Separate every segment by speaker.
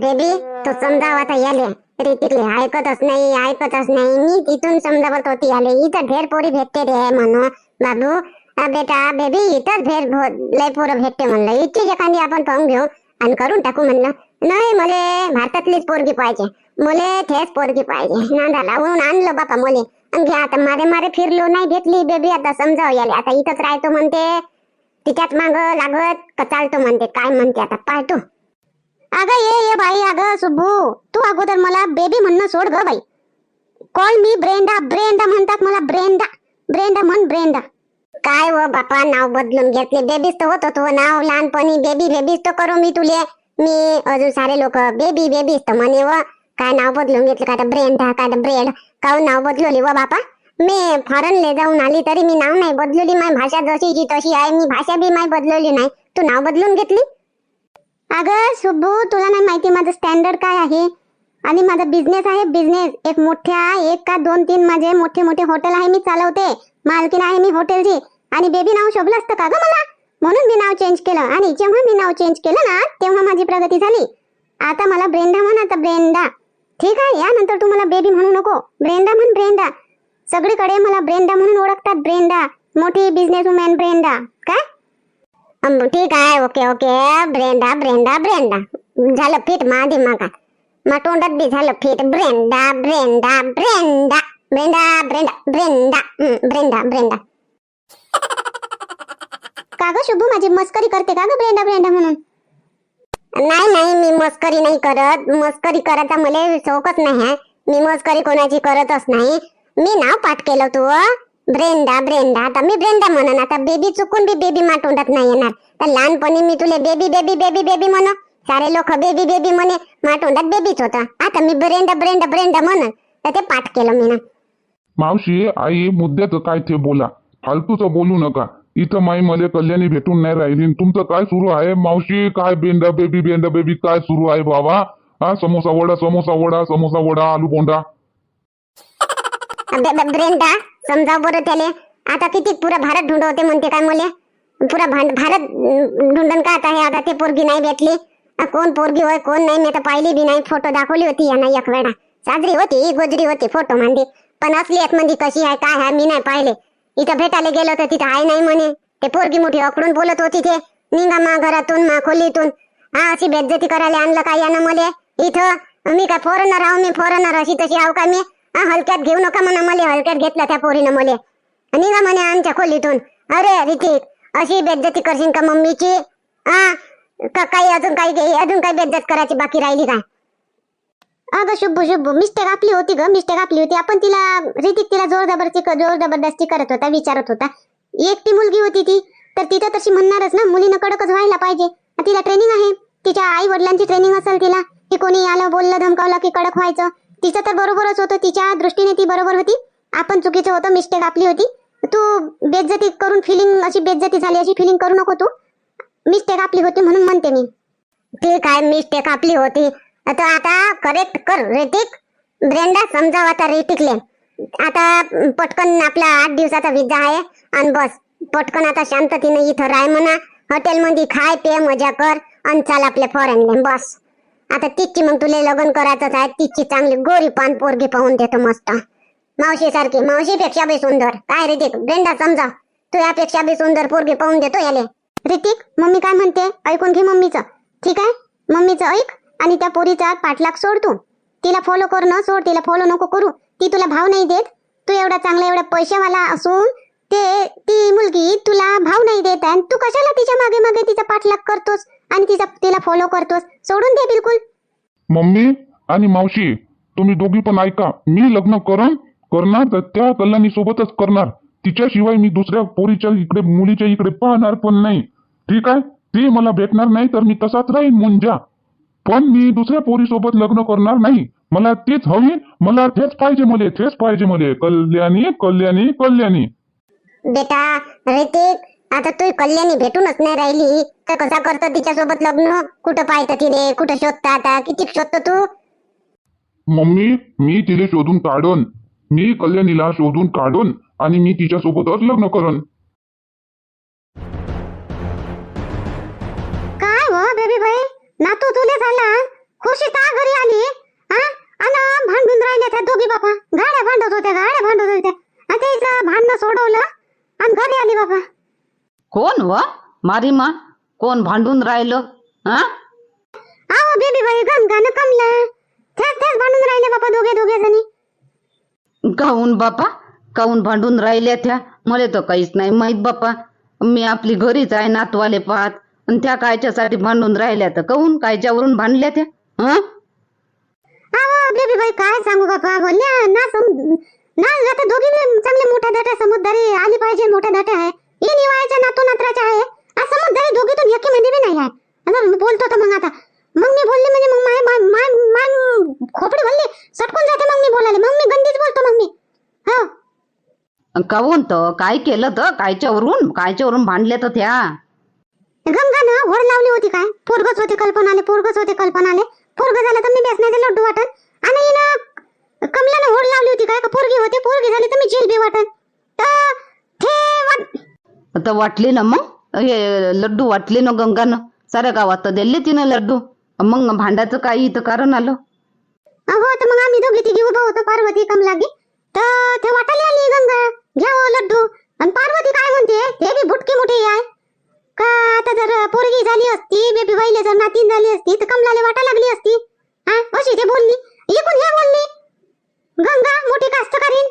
Speaker 1: Baby तू समजाव आता याले रीतिकले ऐकतच नाही ऐकतच नाही. मी तिथून समजावत होती याले इथं ढेर पोरी भेटते रे म्हणून बाबू बेटा बेबी इथंच ढेर लय पोरं भेटते म्हणलं. इथचीच एखादी आपण पाहून घेऊ आणि करून टाकू म्हणलं. नाही मले भारतातलीच पोरगी पाहिजे. मले थेच पोरगी पाहिजे. नांदा लावून आणलं बापा मले. घ्या आता मारे मारे फिरलो नाही भेटली बेबी. आता समजाव याले. आता इथंच राहतो म्हणते. तिच्यात माग लागत का चालतो म्हणते. काय म्हणते आता? पाहतो अगं ये ये बाई अगं सुब्बू. तू अगोदर मला बेबी म्हणणं सोड ग बाई. कॉल मी ब्रेंडा ब्रेंडा म्हणतात मला ब्रेंडा ब्रेंडा म्हण ब्रेंडा काय व बापा नाव बदलून घेतले. बेबीच तर होत होतो हो, नाव लहानपणी. बेबी बेबीच तर करू मी तुले. मी अजून सारे लोक. बेबी बेबीच तर म्हणे व. काय नाव बदलून घेतलं काय ब्रेंडा काय ब्रेड काहून नाव बदलवली व बापा? मी फॉरेनले जाऊन आली तरी मी नाव नाही बदलवली. माझी भाषा जशीची तशी आहे. मी भाषा बी माय बदलवली नाही. तू नाव बदलून घेतली? अगं सुब्बू तुला नाही माहिती माझं स्टँडर्ड काय आहे? आणि माझा बिझनेस आहे बिझनेस एक मोठ्या एक का दोन तीन माझे मोठे मोठे हॉटेल आहे मी चालवते. मालकीन आहे मी हॉटेलची आणि बेबी नाव शोभलं असतं का ग मला? म्हणून मी नाव चेंज केलं. आणि जेव्हा मी नाव चेंज केलं ना तेव्हा माझी प्रगती झाली. आता मला ब्रेंडा म्हण आता ब्रेंडा. ठीक आहे यानंतर तू मला बेबी म्हणू नको. ब्रेंडा म्हण ब्रेंडा. सगळीकडे मला ब्रेंडा म्हणून ओळखतात ब्रेंडा. मोठी बिझनेस वुमॅन ब्रेंडा. काय? ठीक आहे okay okay. Brenda Brenda Brenda. झालं फिट मा दिमागात मा तोंडात बी झालं fit Brenda Brenda Brenda. Brenda Brenda Brenda. Brenda Brenda. का ग शुभू माझी मस्करी करते का ग ब्रेंडा ब्रेंडा म्हणून? नाही नाही मी मस्करी नाही करत. मस्करी करायचा मला शौकच नाही आहे मी मस्करी कोणाची करतच नाही. मी नाव पाठ केलं तू ब्रेंडा ब्रेंडा आता मी ब्रेंडा म्हणन. आता बेबी चुकून बी बेबी मा तोंडात नाही येणार. तर लहानपणी मी तुले बेबी बेबी बेबी बेबी म्हण. सारे लोक बेबी बेबी म्हणे. मा तोंडात बेबीच होता. आता मी ब्रेंडा ब्रेंडा ब्रेंडा म्हणन तर ते पाठ केलं मी ना
Speaker 2: मावशी आई मुद्द्याचं काय ते बोला. फालतूचं बोलू नका. इथं माई मले कल्याणी भेटून नाही राहिली. तुमचं काय सुरू आहे? मावशी काय बेंडा बेबी बेंडा बेबी काय सुरू आहे बाबा? हा समोसा वडा समोसा वडा समोसा वडा आलू बोंडा.
Speaker 1: ब्रेंडा समजाव बरं त्याले. आता किती पुरा भारत ढूंढवते म्हणते काय मले? पुरा भारत अं, का आता हे? आता ते पोरगी नाही भेटली. कोण पोरगी होय कोण नाही मी तर पाहिली बी नाही. फोटो दाखवली होती यांना एक वेळा. साजरी होती गोजरी होती फोटो मध्ये पण असली एक म्हणजे कशी आहे काय आहे मी नाही पाहिले. इथं भेटायला गेलो तर तिथं आहे नाही म्हणे. ते पोरगी मोठी अकडून बोलत होती ते. निघा मा घरातून मा खोलीतून. हा अशी बेज्जती करायला आणलं काय यानं मले? इथं. मी काय फॉरेनर आहो मी फॉरेनर अशी तशी आहो का मी? हलक्यात घेऊ नका म्हणा मला हलक्यात घेतलं त्या पोरीनं मले. निघा म्हणे आमच्या खोलीतून. अरे रितिक अशी बेज्जती करशील का मम्मीची? हा? का काही अजून काही अजून काही बेज्जत करायची बाकी राहिली काय? अगं शुभ शुभ मिस्टेक आपली होती ग मिस्टेक आपली होती. आपण तिला रितिक तिला जोर जबरदस्ती जोर जबरदस्ती करत होता विचारत होता. एकटी मुलगी होती ती तर तिथं तशी म्हणणारच ना मुलीनं कडकच व्हायला पाहिजे. तिला ट्रेनिंग आहे. तिच्या आई वडिलांची ट्रेनिंग असेल तिला. की कोणी आलं बोललं धमकावलं की कडक व्हायचं? तिचं तर बरोबरच होतं. तिच्या दृष्टीने ती बरोबर होती. आपण चुकीचं होतं मिस्टेक आपली होती. तू बेज्जती करून फिलिंग अशी बेज्जती झाली अशी फिलिंग करू नको तू. मिस्टेक आपली होती म्हणून म्हणते मी. ठीक आहे मिस्टेक आपली होती? आता आता करेक्ट कर रेटिक ब्रेंडा समजाव आता रेटिकले आता पटकन आपला आठ दिवसाचा विजा आहे. आणि बस. पटकन आता शांततेने इथं राय म्हणा. हॉटेलमध्ये खाय पे मजा कर. आणि चाल आपल्या फॉरेनले बस. आता तिची मग तुला लग्न करायचंच आहे. तिची चांगली गोरी पान पोरगी पाहून देतो मस्त. मावशी सारखी मावशीपेक्षा बी सुंदर. काय ऋतिक ब्रेंडा समजा. तू यापेक्षा बी सुंदर पोरगी पाहून देतो याले. ऋतिक मम्मी काय म्हणते? ऐकून घे मम्मीचं. ठीक आहे? मम्मीचं ऐक आणि त्या पोरीचा पाठलाग सोड तू. तिला फॉलो कर न सोड. तिला फॉलो नको करू. ती तुला भाव नाही देत. तू एवढा चांगला एवढा पैशावाला असून ते ती मुलगी तुला भाव नाही देत आहे. आणि तू कशाला तिच्यामागे मागे तिचा पाठलाग करतोस? आणि तिचा तिला फॉलो करतोस. सोडून दे बिलकुल.
Speaker 2: मम्मी आणि मावशी तुम्ही दोघी पण ऐका. मी लग्न करन करणार तर त्या कल्याणी सोबतच करणार. तिच्याशिवाय मी दुसऱ्या पोरीच्या इकडे मुलीच्या इकडे पाहणार पण नाही. ठीक आहे? ती मला भेटणार नाही तर मी तसाच राहीन मुंजा. पण मी दुसऱ्या पोरी सोबत लग्न करणार नाही. मला तेच हवी. मला तेच पाहिजे मले तेच पाहिजे मले. कल्याणी कल्याणी कल्याणी.
Speaker 1: बेटा ऋतिक आता तू कल्याणी भेटूनच नाही राहिली. तर कसा करतो तिच्यासोबत लग्न? कुठं पाहतं तिने? कुठं शोधता आता? किती शोधतो तू?
Speaker 2: मम्मी मी तिला शोधून काढन. मी कल्याणीला शोधून काढून आणि मी तिच्यासोबतच लग्न करन
Speaker 1: काय हो बेबी भाई
Speaker 3: नातू तुले झाला. खुशी ता घरी आली? हा आणि भांडून राहिल्या त्या दोघी बापा. गाड्या भांडत होत्या गाड्या भांडत होत्या. आणि त्याचं भांडणं सोडवलं आणि घरी आली बापा.
Speaker 4: कोण व? मारी मा? कोण भांडून राहिलं? हा?
Speaker 3: आहो बेबी बाई गंगानं कमला. त्याच त्याच भांडून राहिले बापा दोघे दोघे जणी.
Speaker 4: काहून बापा? काहून भांडून राहिल्या त्या? मला तर काहीच नाही माहीत बापा. मी आपली घरीच आहे नातवाले पाहत. आणि त्या कायच्यासाठी भांडून राहिल्या तर काहून कायच्यावरून भांडल्या त्या? हं?
Speaker 3: अहो बेबी बाई काय सांगू बापा? बोलल्या ना सम ना आता दोघी चांगले मोठ्या दाट्या समजदारी आली पाहिजे मोठ्या दाट्या आहे. ये निवायच्या नातू नात्राच्या आहे. आज समजदारी दोघीतून एकी मध्ये बी नाही आहे. बोलतो तर मग आता. मग मी बोलले म्हणजे मग माय माय माय माय खोपडी बोलली सटकून जाते मग मी बोलायला. मग मी गंदीच बोलतो मग मी. हो.
Speaker 4: तर काय केलं तर कायच्यावरून? कायच्यावरून भांडल्या तर त्या?
Speaker 3: गंगानं होड लावली होती काय? पोरगच होते कल्पनाले पोरगच होते कल्पनाले. पोरग झालं तर मी बेसण्याचे लड्डू वाटन आणि हिनं कमलानं होड लावली होती काय? का पोरगी होती? पोरगी झाली तर मी जिलबी वाटन तर आता
Speaker 4: तर वाटली ना मग? हे लड्डू वाटले ना गंगानं? साऱ्या गावात दिले तिनं लड्डू. मग भांड्याचं काही इथं कारण आलं.
Speaker 3: हो तर मग आम्ही दोघी तिघी उभं होतो. पार्वती कमलागी. तर ते वाटायला आली गंगा घ्या हो लड्डू. आणि पार्वती काय म्हणते? ते बी बुटकी मोठी आहे. का आता जर पोरगी झाली असती बेबी बाईले जर नातीन झाली असती तर कमलाले वाटा लागली असती. हा अशी ते बोलली. इकून हे बोलली. गंगा मोठी कास्तकारीन.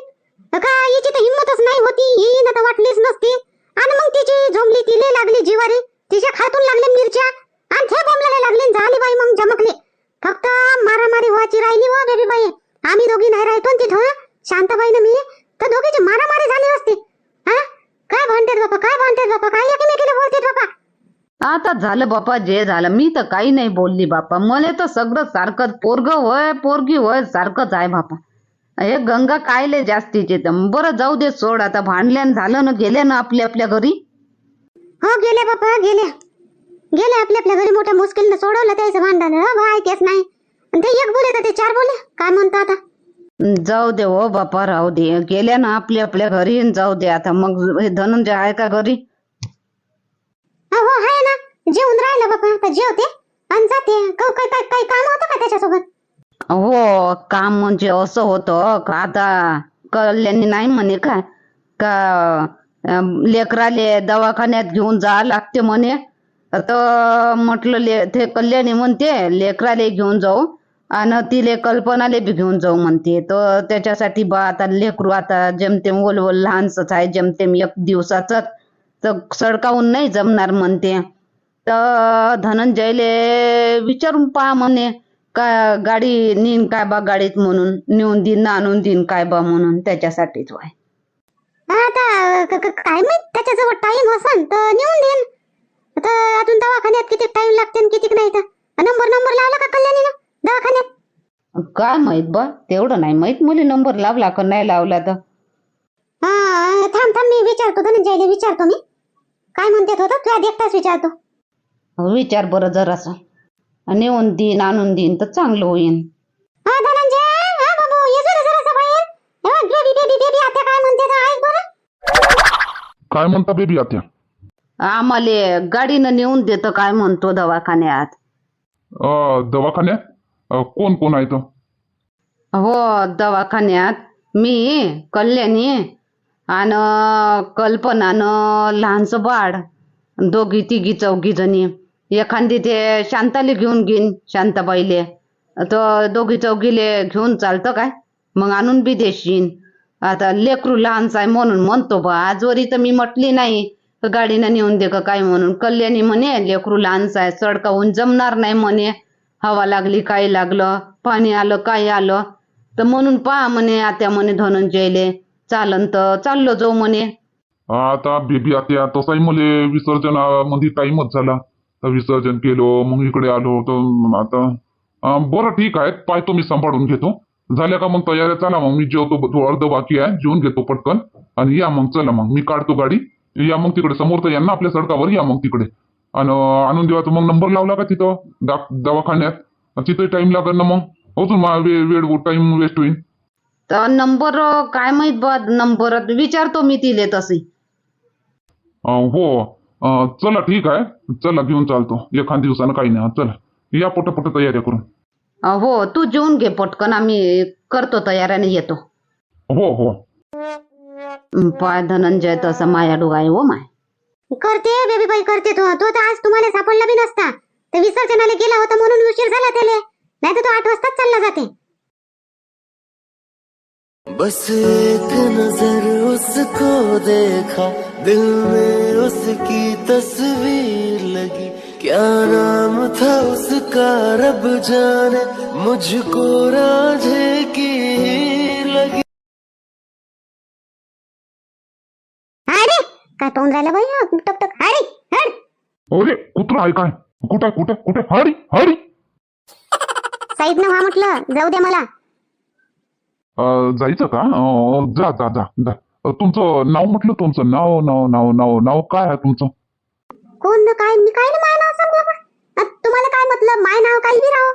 Speaker 3: का हिची तर हिंमतच नाही होत ही ना तर वाटलीच नसती आणि मग तिची झोंबली तिले लागली जिवारी? तिच्या खातून लागले मिरच्या? आणि ते बोंबलाला लागले झाली बाई मग जमकले. फक्त मारामारी व्हायची राहिली हो, व बेबी बाई. आम्ही दोघी नाही राहतो तिथं शांताबाई ना मी? तर दोघीची मारामारी झाली असती. हा? काय भांडतेत बापा काय भांडतेत बापा? काय एकमेकीला बोलतेत बापा?
Speaker 4: आता झालं बापा जे झालं. मी तर काही नाही बोलली बापा. मला तर सगळं सारखं पोरग होय पोरगी होय सारखंच आहे बापा. हे गंगा कायले जास्तीचे. तर बरं जाऊ दे सोड. आता भांडल्यान झालं ना गेले ना आपल्या आपल्या घरी.
Speaker 3: हो गेले बापा गेले गेले आपल्या आपल्या घरी मोठ्या मुश्किलनं सोडवलं त्याचं भांडण. हो बा ऐकेच नाही. आणि ते एक बोले तर ते चार बोले काय म्हणतो आता?
Speaker 4: जाऊ दे हो बापा राहू दे. गेल्या ना आपल्या आपल्या घरी आणि जाऊ दे आता. मग हे धनंजय आहे का घरी?
Speaker 3: हो हो आहे ना. जेवून राहिलं बापा. आता जेवते आणि जाते. क- काय काय काय काम होतं का त्याच्यासोबत?
Speaker 4: हो काम म्हणजे असं होतं. का आता कल्याणी नाही म्हणे काय का अं, लेकराले दवाखान्यात घेऊन जा लागते म्हणे. तर म्हटलं ले ते कल्याणी म्हणते लेकराले घेऊन जाऊ आणि तिले कल्पनाले बी घेऊन जाऊ म्हणते. तर त्याच्यासाठी बा आता लेकरू आता जेमतेम ओल ओल लहानसच आहे जमतेम एक दिवसाचंच तर सडकावून नाही जमणार म्हणते. तर धनंजयले विचारून पहा म्हणे का गाडी नेईन काय बा गाडीत म्हणून नेऊन देईन आणून देईन काय बा म्हणून त्याच्यासाठीच वाय
Speaker 3: आता काय माहीत? त्याच्याजवळ टाइम असन तर नेऊन देईन. तर अजून दवाखान्यात किती टाइम लागते किती नाही तर. नंबर नंबर लावला का कल्याणीनं? दवाखान्यात?
Speaker 4: काय माहीत बा? तेवढं नाही माहीत मुली नंबर लावला का नाही लावला तर.
Speaker 3: हा थांब थांब मी विचारतो धनंजयला विचारतो मी. काय म्हणतात होतं तुला देखताच विचारतो.
Speaker 4: विचार बरं जरासा. नेऊन देईन आणून देईन तर चांगलं होईन.
Speaker 3: धनंजय! बाबू ये जरा जरा बघ, बेबी बेबी बेबी आता काय म्हणते
Speaker 2: काय म्हणता बेबी आत्या?
Speaker 4: आम्हाला गाडीनं नेऊन देतं काय म्हणतो दवाखान्यात.
Speaker 2: अं, दवाखान्यात? अं, कोण कोण आहे तर
Speaker 4: हो दवाखान्यात मी कल्याणी आणि कल्पनानं लहानसं बाळ दोघी तिघी चौघी जणी एखादी ते शांताले घेऊन घेईन शांताबाईले. तर दोघी चौघीले घेऊन चालतं काय? मग आणून बी देशील आता लेकरू लहानचा आहे म्हणून म्हणतो बा आजवरी तर मी म्हटली नाही गाडीनं नेऊन दे का काय म्हणून. कल्याणी म्हणे लेकरू लहानचा आहे चढकावून जमणार नाही म्हणे. हवा लागली काय लागलं पाणी आलं काय आलं. तर म्हणून पहा म्हणे आत्या म्हणे धनंजयले चालन तर चाललो जाऊ म्हणे.
Speaker 2: आता बेबी आत्या तसाही मला विसर्जनामध्ये टाइमच झाला. तर विसर्जन केलो मग इकडे आलो तर आता बरं ठीक आहे पाहतो मी सांभाळून घेतो. झाल्या का मग तयाऱ्या चला मग मी जेवतो थोडं अर्ध बाकी आहे जेवून घेतो पटकन. आणि या मग चला मग मी काढतो गाडी. या मग तिकडे समोर तर या ना आपल्या सडकावर या मग तिकडे. आणि आणून देवा मग नंबर लावला का तिथं? दवाखान्यात. तिथे टाइम लागेल ना मग. अजून मा- वे- वेळ टाइम वेस्ट होईल.
Speaker 4: तर नंबर काय माहित बा नंबर विचारतो मी तिले तशी
Speaker 2: अं, हो अं, चला ठीक आहे. चला घेऊन चालतो. एखाद दिवसानं काही नाही चला. या पटपट तयाऱ्या करून.
Speaker 4: अं, हो तू जेवून घे पटकन आम्ही करतो तयाऱ्याने येतो.
Speaker 2: हो
Speaker 4: हो. पाय धनंजय तसा माया डोगाय हो माय.
Speaker 3: करते बेबी बाई करते तो. तो तर आज तुम्हाला सापडला बी नसता. तर विसर्जनाला गेला होता म्हणून उशीर झाला त्याला. नाही तर तो आठ वाजताच चालला जाते.
Speaker 5: बस एक नजर उसको देखा. दिल में उसकी तस्वीर लगी. क्या नाम था उसका रब जाने मुझको राझे की लगी।
Speaker 3: अरे काय पाहून राहिला बाई हा? टक टक अरे हड
Speaker 2: अरे कुत्रा आहे काय? कुठे कुठे कुठे? हरी हरी.
Speaker 3: साईड न व्हा म्हटलं. जाऊ दे मला.
Speaker 2: अं, जायचं का? अं, जा जा जा जा. अं, तुमचं नाव म्हटलं तुमचं नाव नाव नाव नाव नाव काय आहे तुमचं?
Speaker 3: कोण न काय मी काय सांगू बाबा तुम्हाला काय मतलब? माय नाव काही बी राहो.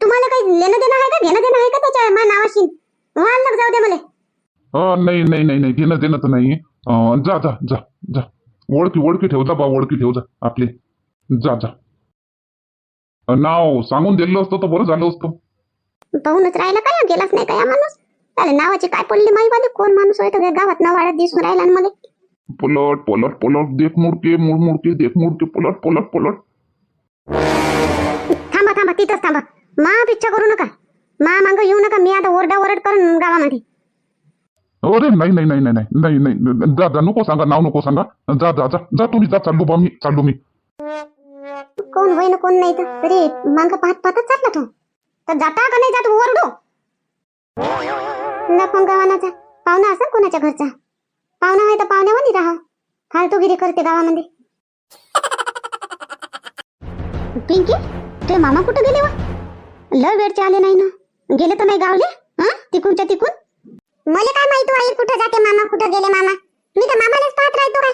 Speaker 3: तुम्हाला काही लेणं देणं आहे का? घेणं देणं आहे का त्याच्या माय नावाशी? जाऊ दे मला.
Speaker 2: नाही नाही नाही नाही. घेणं देणं तर नाही जा जा जा जा. ओळखी ओळखी ठेव. जा बा ओळखी ठेव. जा आपले. जा जा. नाव सांगून दिलं असतं तर बरं झालं असतं.
Speaker 3: पाहूनच राहिला काय? गेलाच नाही काय माणूस? त्याला नावाची काय पडली? माई वाली कोण माणूस होय? गावात नाव वाढत दिसून राहिला मला.
Speaker 2: पलट पलट पलट देख मुडके मुड मुडके देख मुडके पलट पलट पलट
Speaker 3: थांबा थांबा तिथंच थांबा. मा पिच्छा करू नका. मा मांग येऊ नका. मी आता ओरडा ओरड करून गावामध्ये.
Speaker 2: अरे नाही नाही नाही नाही नाही नाही नाही. जा जा नको सांगा नाव नको सांगा. जा जा जा जा तुम्ही जा चाललो बा मी चाललो मी.
Speaker 3: कोण होय ना कोण नाही तर? तरी मांग पाहत पाहतच चालला तो. तर जाता का नाही? जात ओरडू. नको गावानाचा पाहुणा असेल कोणाच्या घरचा? पाहुणा आहे तर पाहुण्यामध्ये राहा. फालतूगिरी करते गावामध्ये. पिंकी तुझे मामा कुठं गेले वा? लय वेळचे आले नाही ना. गेले तर नाही गावले? हा? तिकूनच्या तिकून? मला काय माहिती आई कुठं जाते मामा कुठं गेले मामा? मी तर मामालाच पाहत राहतो काय?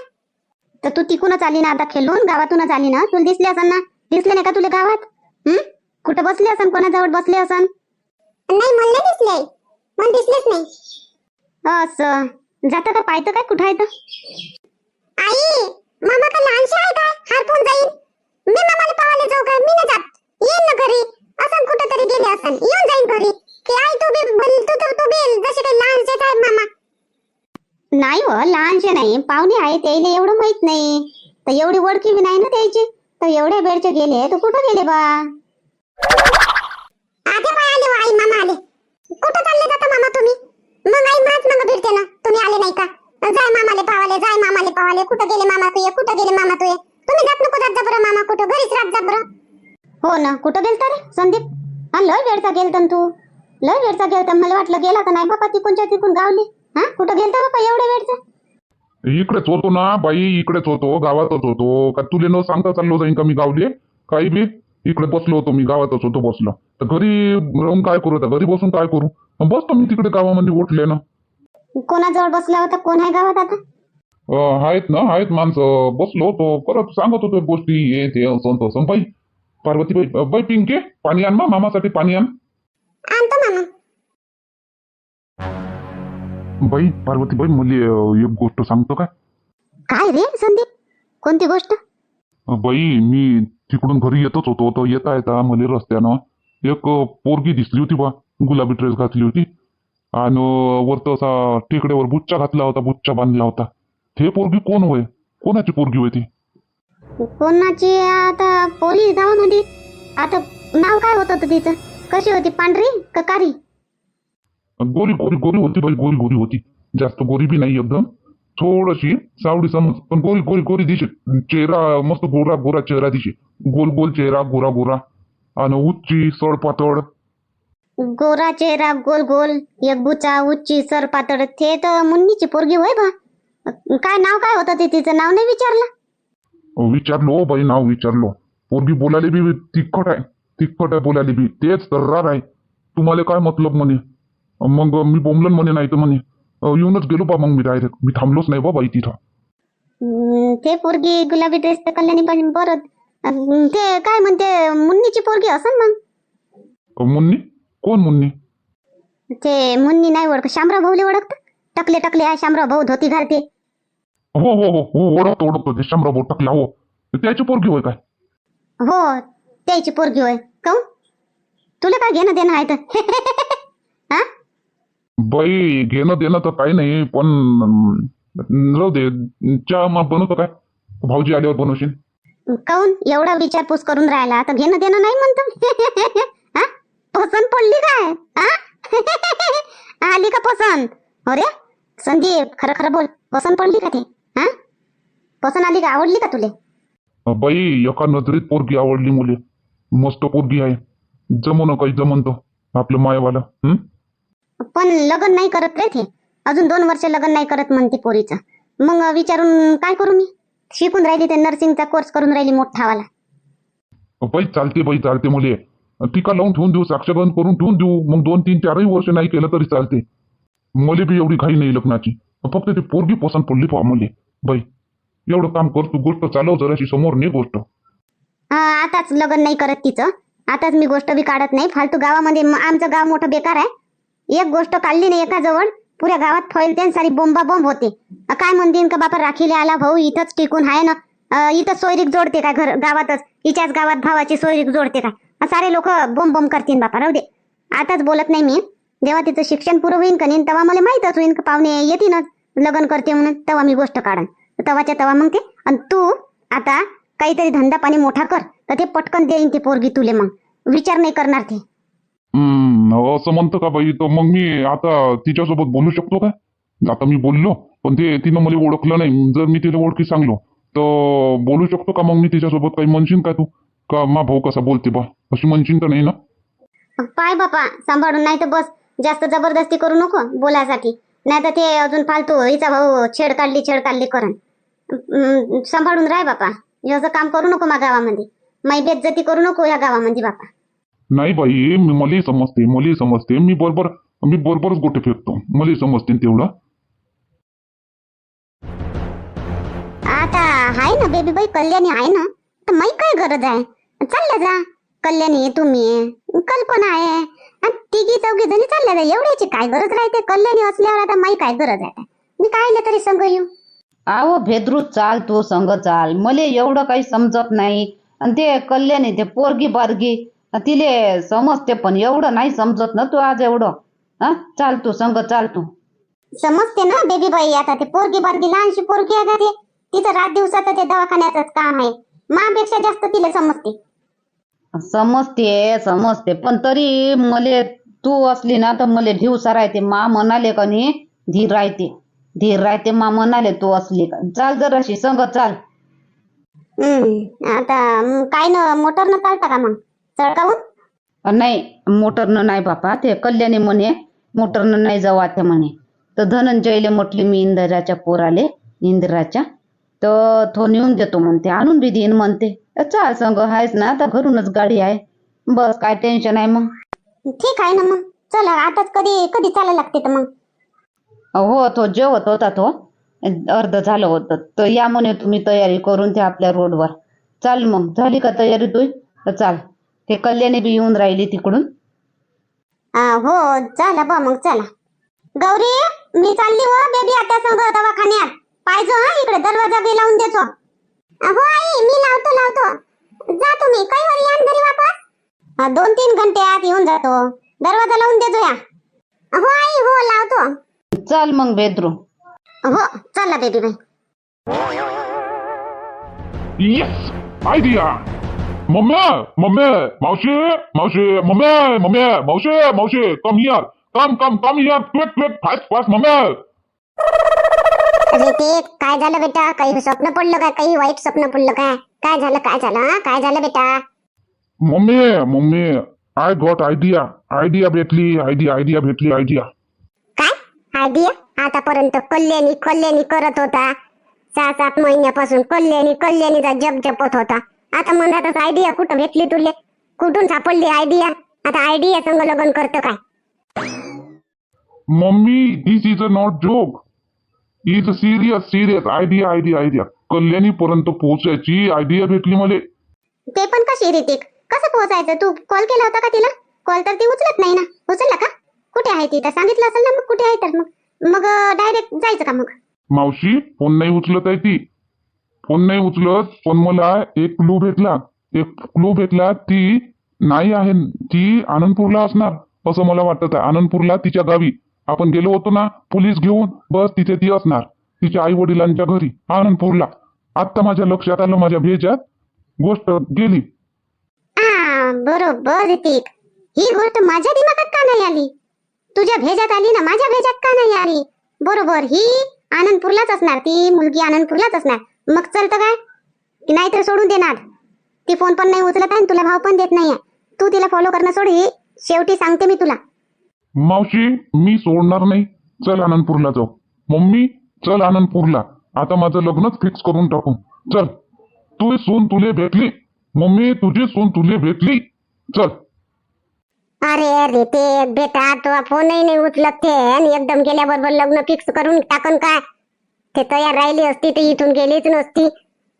Speaker 3: तर तू तिकूनच आली ना आता खेळून गावातूनच आली ना? तुला दिसले असन ना? दिसले नाही का तुला गावात? हं? कुठं बसले असन? कोणाजवळ बसले असन? नाही मला दिसले. मला दिसलेच नाही. असं. जातं का पाहतं काय कुठं आहे तर आई मामा का लहानशी आहे काय हारपून जाईल मी मामाला पावाले जाऊ काय मी नाही जात. येईन ना घरी. असं कुठं तरी गेले असन येऊन जाईन घरी. की आई तू बी बल- तू तू तू बी जसे काही लहानशेच आहेत मामा. नाही हो लहानशे नाही. पाहुणे आहे त्याला एवढं माहीत नाही. तर एवढी ओळखी बी नाही ना त्याची तर एवढ्या वेळचे गेले तर कुठं गेले बा? आधे बाय आले हो, आई मामा आले. कुठं चालले जाता मामा तुम्ही? मग आई भेटते ना तुम्ही आले नाही का? जाय मामाले पावाले जाय मामाले पावाले. कुठं गेले मामा तुये? कुठं गेले मामा तुये? तुम्ही जात नको जात जा बरं मामा कुठं? घरीच राहत जा बरं. हो ना कुठं गेलता रे संदीप? हा लय वेळचा गेलता तू. लय वेळचा गेलता. मला वाटलं गेला का नाही बाबा तिकूनच्या तिकून गावली. हा कुठं गेलता बाबा एवढ्या वेळचा?
Speaker 2: इकडेच होतो ना बाई इकडेच होतो गावातच होतो. का तुले न सांगता चाललो जाईन का मी गावले? काही बी? इकडे बसलो होतो मी गावातच होतो बसलो. तर घरी राहून काय करू आता? घरी बसून काय करू? बसतो मी तिकडे गावामध्ये उठले ना.
Speaker 3: कोणाजवळ बसला होता? कोण आहे गावात आता?
Speaker 2: अं, आहेत ना आहेत माणसं. बसलो होतो. परत सांगत होतो गोष्टी. हे ते असं तसं. बाई पार्वतीबाई अं, बाई पिंके पाणी आण मा मामासाठी पाणी आण.
Speaker 3: आणतो मामा.
Speaker 2: बाई पार्वतीबाई मुली एक गोष्ट सांगतो काय
Speaker 3: काय रे संदीप? कोणती गोष्ट?
Speaker 2: अं, बाई मी तिकडून घरी येतच होतो. तर येता येता मला रस्त्यानं एक अं, पोरगी दिसली होती बा. गुलाबी ड्रेस घातली होती. आणि वरतं असा टेकड्यावर बुच्चा घातला होता बुच्चा बांधला होता. ते पोरगी कोण होय? कोणाची पोरगी होय ती?
Speaker 3: कोणाची? आता पोरी गावामध्ये आता नाव काय होतं होतं तिचं? कशी होती? पांढरी का कारी?
Speaker 2: गोरी गोरी गोरी होती बाई गोरी गोरी होती. जास्त गोरी बी नाही एकदम. थोडीशी सावडी समज पण गोरी गोरी गोरी दिसे चेहरा मस्त गोरा गोरा चेहरा दिसे गोल गोल चेहरा गोरा गोरा. आणि उच्ची सड पातळ
Speaker 3: गोरा चेहरा गोल गोल एक बुचा उच्ची सर पातळ ते तर मुन्नीची पोरगी होय बा. काय नाव काय होतं ते? तिचं नाव नाही विचारलं?
Speaker 2: विचारलो बाई नाव विचारलो. पोरगी बोलायला बी तिखट आहे. तिखट आहे बोलायला बी. तेच तर्रार आहे. तुम्हाला काय मतलब म्हणे? मग मी बोंबलन म्हणे नाही तर म्हणे येऊनच गेलो बा मग मी डायरेक्ट मी थांबलोच नाही बा बाई तिथं.
Speaker 3: ते पोरगी गुलाबी ड्रेस तर कल्याणी अं, ते काय म्हणते मुन्नीची पोरगी असन मग?
Speaker 2: मुन्नी? कोण मुन्नी?
Speaker 3: ते मुन्नी नाही ओळख शामराव भाऊले ओळखत? टकले टकले आहे शामराव भाऊ धोती घालते.
Speaker 2: हो हो हो हो ओळखतो ओळखतो. ते शंभर बोट टाकला हो. त्याची पोरगी होय काय?
Speaker 3: हो त्याची पोरगी होय. काऊन तुला काय घेणं देणं आहे तर? हा?
Speaker 2: बाई घेणं देणं तर काही नाही पण अं, राहू दे. चहा मा बनवतो काय? भाऊजी आल्यावर बनवशील.
Speaker 3: काऊन एवढा विचारपूस करून राहिला तर घेणं देणं नाही म्हणतो. पडली काय? हा आली का पसंत? अरे संदीप खरं खरं बोल. पसंत पडली का ते? हा पसंत आली का? आवडली का तुले?
Speaker 2: बाई एका नजरेत पोरगी आवडली मुले. मस्त पोरगी आहे. जमवणं काही जमवतो आपलं मायवाला?
Speaker 3: पण लग्न नाही करत रे ते. अजून दोन वर्ष लग्न नाही करत म्हणते पोरीचं. मग विचारून काय करू मी? शिकून राहिली ते नर्सिंगचा कोर्स करून राहिली मोठावाला
Speaker 2: बाई चालते बाई चालते मुले. टीका लावून ठेवून देऊ? साक्षगंध करून ठेवून देऊ? मग दोन तीन चारही वर्ष नाही केलं तरी चालते. मले बी एवढी घाई नाही लग्नाची. फक्त ते पोरगी पसंत पडली पहा मुले. बाई एवढं काम कर तू गोष्ट चालव जराशी समोर नाही गोष्ट.
Speaker 3: हा, आताच लग्न नाही करत तिचं. आताच मी गोष्ट बी काढत नाही. फालतू गावामध्ये आमचं गाव मोठं बेकार आहे. एक गोष्ट काढली नाही एका जवळ पुऱ्या गावात फैलते आणि सारी बोंबा बोंब होते काय म्हणतील का बापा राखीले आला भाऊ इथंच टिकून आहे ना. इथं सोयरीक जोडते काय घर गावातच? हिच्याच गावात भावाची सोयरीक जोडते काय? सारे लोक बोम बोम करतील बापा राहू दे. आताच बोलत नाही मी. जेव्हा तिचं शिक्षण पुरं होईन का नाही तेव्हा मला माहीतच होईन का पाहुणे येतीनच लग्न करते म्हणून तेव्हा मी गोष्ट काढन. तेव्हाच्या तेव्हा मग ते आणि तू आता काहीतरी धंदा पाणी मोठा कर तर ते पटकन देईन ते पोरगी तुले मग. विचार नाही करणार ते.
Speaker 2: हम्म, असं म्हणतं का बाई? तर मग मी आता तिच्यासोबत बोलू शकतो का? आता मी बोललो पण ते तिनं मला ओळखलं नाही. जर मी तिला ओळखी सांगलो तर बोलू शकतो का मग मी तिच्यासोबत? काही म्हणशील का तू? का मा भाऊ कसा बोलते बा? अशी म्हणशील तर नाही ना?
Speaker 3: पाय बापा सांभाळून नाही तर बस. जास्त जबरदस्ती करू नको बोलायसाठी. नाही तर ते अजून फालतू हिचा भाऊ छेड काढली छेड काढली करण. अं, सांभाळून राह बापा. हे असं काम करू नको मा गावामध्ये. माई बेज्जती करू नको या गावामध्ये बापा.
Speaker 2: नाही बाई मी मलाही समजते मलाही समजते. मी बरोबर मी बरोबरच गोटे फेकतो मलाही समजते तेवढं.
Speaker 3: आता आहे ना बेबी बाई कल्याणी आहे ना. तर माई काय गरज आहे? चालल्या जा. कल्याणी तुम्ही कल्पना आहे. तिघी चौघी जणी चालल्या जा एवढ्याची काय गरज राहते? कल्याणी असल्यावर आता माई काय गरज आहे? मी काय तरी संग येऊ?
Speaker 4: आहो भेद्रू चाल तू संग चाल. मले एवढं काही समजत नाही. आणि ते कल्याणी ते पोरगी बारगी तिले समजते पण एवढं नाही समजत ना तू आज एवढं. हा? चाल तू संग चाल तू.
Speaker 3: समजते ना बेबी बाई आता. ते पोरगी बारगी लहानशी पोरगी आहे का ते? तिचं रात दिवसाचं ते दवाखान्याचंच काम आहे. मापेक्षा जास्त तिला समजते.
Speaker 4: समजते समजते. पण तरी मले तू असली ना तर मले ढिवसा राहते. मा म्हणाले का नी धीर राहते. धीर राहते मा म्हणाले तू असली का? चाल जराशी संग चाल.
Speaker 3: हम्म आता म, काय न मोटरनं चालता का मग? चळकावून
Speaker 4: नाही मोटरनं नाही बापा ते कल्याणी म्हणे मोटरनं नाही जाऊ आता म्हणे. तर धनंजयले म्हटली मी इंदिराच्या पोराले इंदिराच्या तर तो नेऊन देतो म्हणते आणून बी देईन म्हणते. चाल संग आहेस ना आता घरूनच गाडी आहे. बस काय टेन्शन आहे मग?
Speaker 3: ठीक आहे ना मग. चला आताच कधी कधी चालायला लागते तर मग.
Speaker 4: हो तो जेवत होता तो. अर्ध झालं होतं. तर या म्हणे तुम्ही तयारी करून ते आपल्या रोडवर. चाल मग झाली का तयारी तू तर चाल. ते कल्याणी बी येऊन राहिली तिकडून.
Speaker 3: हो चला बा मग चला. गौरी मी चालली हो बेबी आता संग दवाखान्यात. पाहिजे हा इकडे दरवाज़ा बी लावून देतो. हो आई मी लावतो लावतो. जा तुम्ही काही वर या न घरी वापस. हा, दोन तीन घंटे आत येऊन जातो. दरवाज़ा लावून देतो या हो आई हो लावतो.
Speaker 4: चाल मग बेदरू.
Speaker 3: हो चला बेबी बाई.
Speaker 2: येस आयडिया मम्मी मम्मी मावशी मावशी मम्मी मम्मी मावशी मावशी come here come come come here quick quick fast fast mummy.
Speaker 3: अरे ते काय झालं बेटा? काही स्वप्न पडलं काय काही वाईट स्वप्न पडलं काय काय झालं? काय झालं? काय झालं बेटा?
Speaker 2: Mummy mummy I got idea idea भेटली आयडिया आयडिया भेटली आयडिया
Speaker 3: काय? आयडिया आतापर्यंत कल्याणी कल्याणी करत होता. सहा सात महिन्यापासून कल्याणी कल्याणीचा जप जपत होता. आता मनातच आयडिया कुठं भेटली तुले? कुठून सापडली आयडिया आता आयडिया संग लग्न करतो काय?
Speaker 2: Mummy this is a not joke is serious serious idea idea idea Kalyani पर्यंत पोहोचायची आयडिया भेटली मला.
Speaker 3: ते पण कशी रीतिक कसं पोहोचायचं तू? कॉल केला होता का तिला? कॉल तर ती उचलत नाही ना. उचलला का? कुठे आहे ती? तर सांगितलं असेल ना मग कुठे आहे तर मग. मग डायरेक्ट जायचं का मग?
Speaker 2: मावशी फोन नाही उचलत आहे ती. फोन नाही उचलत. पण मला एक क्लू भेटला. एक क्लू भेटला ती नाही आहे. ती आनंदपूरला असणार असं मला वाटत. आहे आनंदपूरला तिच्या गावी. आपण गेलो होतो ना पोलीस घेऊन बस तिथे ती असणार. तिच्या आई वडिलांच्या घरी आनंदपूरला आता माझ्या लक्षात आलं माझ्या भेजात गोष्ट गेली.
Speaker 3: बरोबर ऋतिक ही गोष्ट माझ्या दिमागात का नाही आली? तुझ्या भेजात आली ना माझ्या भेजात का नाही आली? बरोबर ही आनंदपूरलाच असणार ती मुलगी आनंदपूरलाच असणार. मग चलतं काय? की नाहीतर सोडून देणार. ती फोन पण नाही उचलत आहे आणि तुला भाव पण देत नाहीये. तू तिला फॉलो करणं सोड ही शेवटी सांगते मी तुला.
Speaker 2: मावशी मी सोडणार नाही. चल आनंदपूरला जाऊ. मम्मी चल आनंदपूरला. आता माझं लग्नच फिक्स करून टाकू. चल. तू सून तुले भेटली. मम्मी तुझी सून तुले भेटली. चल.
Speaker 3: अरे अरे ते बेटा तो फोनही नाही उचलत ते. आणि एकदम गेल्याबरोबर लग्न फिक्स करून टाकन काय ते तयार राहिली असती तर इथून गेलीच नसती.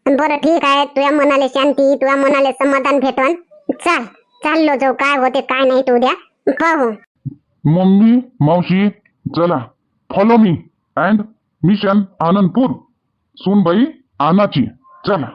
Speaker 3: बरं ठीक आहे. तुझ्या मनाले शांती तुझ्या मनाले समाधान भेटन. चाल. चाललो जाऊ. काय होते काय नाही तो उद्या. पाहू.
Speaker 2: मम्मी मावशी चला. Follow me and mission Anandpur सूनबाई आनाची चला